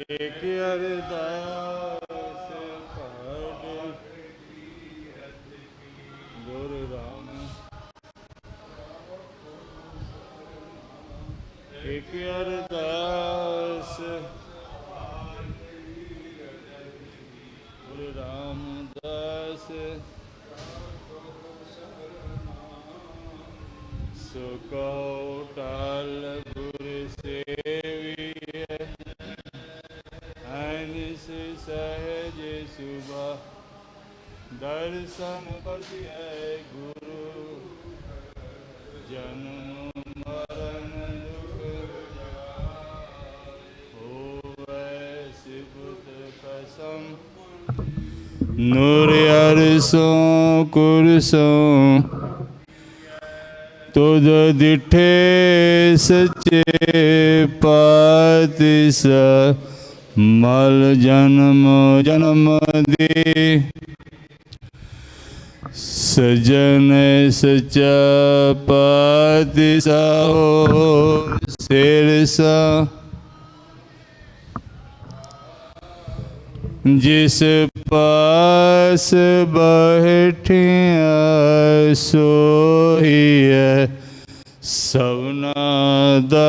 ਏਕ ਅਰਦਾਸ ਪੜ ਗੁਰ ਰਾਮ। ਏਕ ਅਰਦਾਸ ਗੁਰੂ ਰਾਮਦਾਸ। ਸੋ ਕਉ ਟਲ दर्शन गुरु। जन्म, मरण, दुख हो कसम। नूर अरसों, कुरसों तुद दिठे सचे पति सल मल जन्म जन्म दे। सजन सच पाति साहो सिरसा जिस पास बैठिया सोहिय सवनादा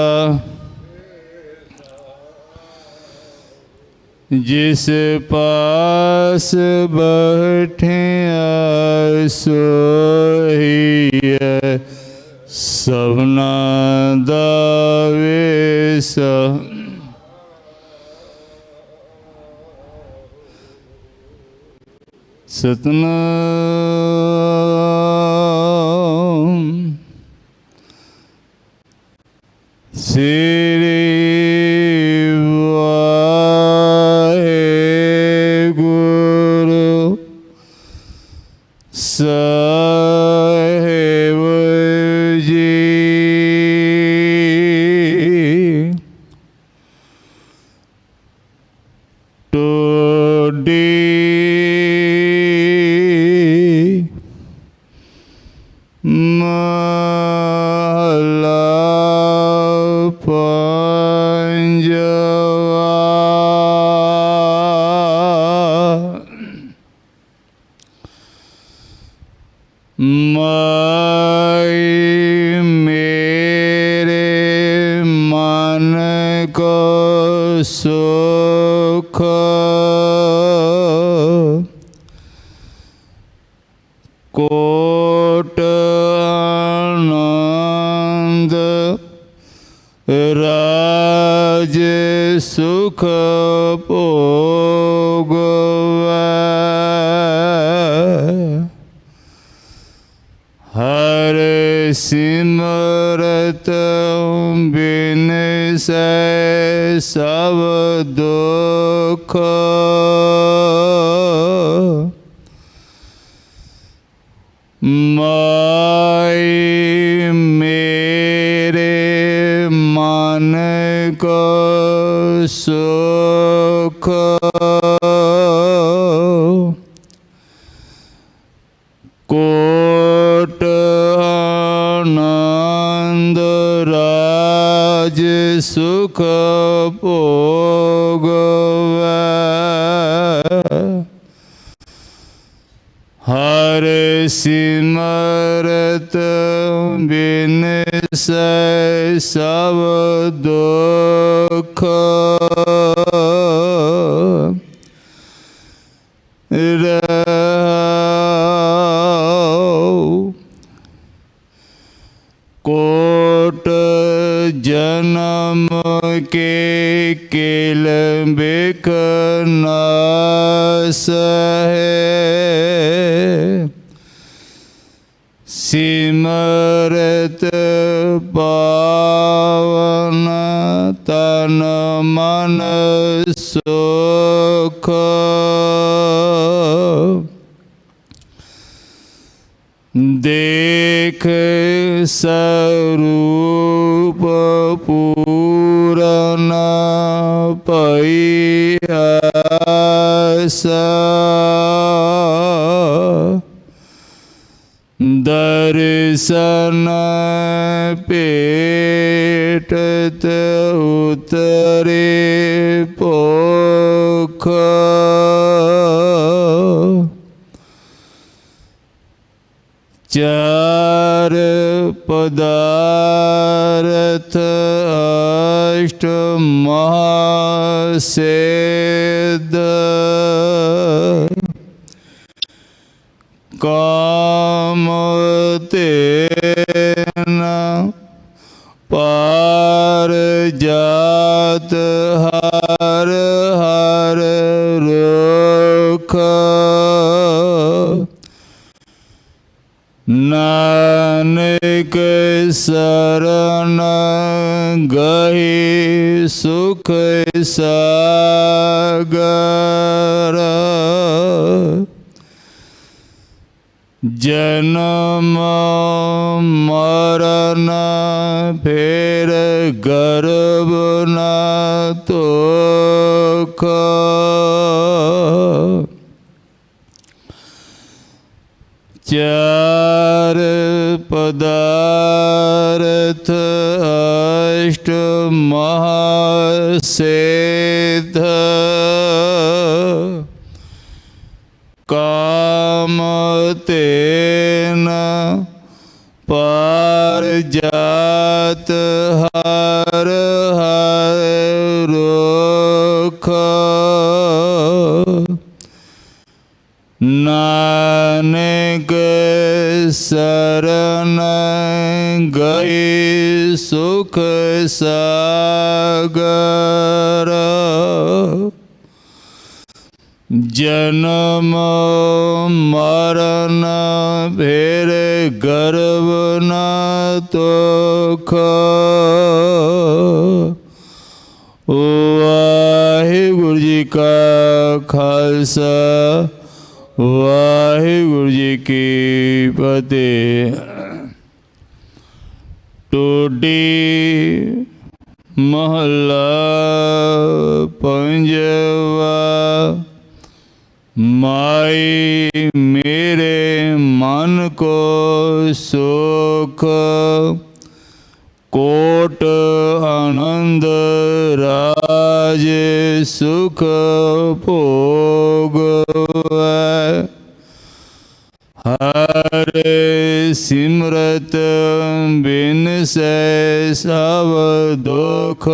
जिस पास बैठे सोही सबना दावे स। सतना श्री ਜੀ ਸੁਖ ਭੋਗਵੈ। ਹਰ ਸਿਮਰਤ ਬਿਨ ਸੈ ਸਭ ਦੁਖ। ਸੁਖ ਭੋਗਵੈ। ਹਰ ਸਿਮਰਤ ਬਿਨ ਸੈ ਸਭ ਦੁਖ ਰਹਾਉ ਕੋਟ ਜਨਮ ਕੇ ਕੇਲ ਬਿਕ ਨਾਸ ਸਿਮਰਤ ਪਾਵਨ ਤਨ ਮਨ ਸੁਖ। ਦੇਖ ਸਰੂਪ ਪੂਰਨ ਭਈ ਆਸਾ ਦਰਸ਼ਨ ਭੇਟਤ ਉਤਰੇ ਭੋ ਸੁਖ ਚਾਰ ਪਦਾਰਥ ਅਸ਼ਟ ਮਹਾਸੇਦ ਕਾਮ ਤੇਨ ਪਾਰ ਜਾਤ ਹਰ ਹਰ ਰੁਖ ਨਾਨਕ ਸਰਣ ਗਹੀ ਸੁਖ ਸਾਗਰ ਜਨਮ ਮਰਨ ਫੇਰ ਗਰਬ ਨਾ ਤੋਖ ਚਾਰ ਪਦਾਰਥ ਅਸ਼ਟ ਮਹਾਸੇਧ ਕਾਮ ਤੇਨ ਪਾਰ ਜਾਤ ਹਰ ਹਰ ਰੁਖ ਨਾਨਕ ਸਰਣ ਗਏ ਸੁਖ ਸਾਗਰ ਜਨਮ ਮਰਨ ਫੇਰ ਗਰਵ ਨਾ ਤੋਖ ਵਾਹਿਗੁਰੂ ਜੀ ਕਾ ਖਾਲਸਾ ਵਾਹਿਗੁਰੂ ਜੀ ਕੀ ਫਤਿਹ। ਟੋਡੀ ਮਹੱਲਾ ਪੰਜਵਾ ਮਾਈ ਮੇਰੇ ਮਨ ਕੋ ਸੁਖ ਕੋਟ ਆਨੰਦ ਰਾਜ ਸੁਖ ਭੋਗ ਹਰੇ ਸਿਮਰਤ ਬਿਨ ਸੈ ਸਭ ਦੁਖ।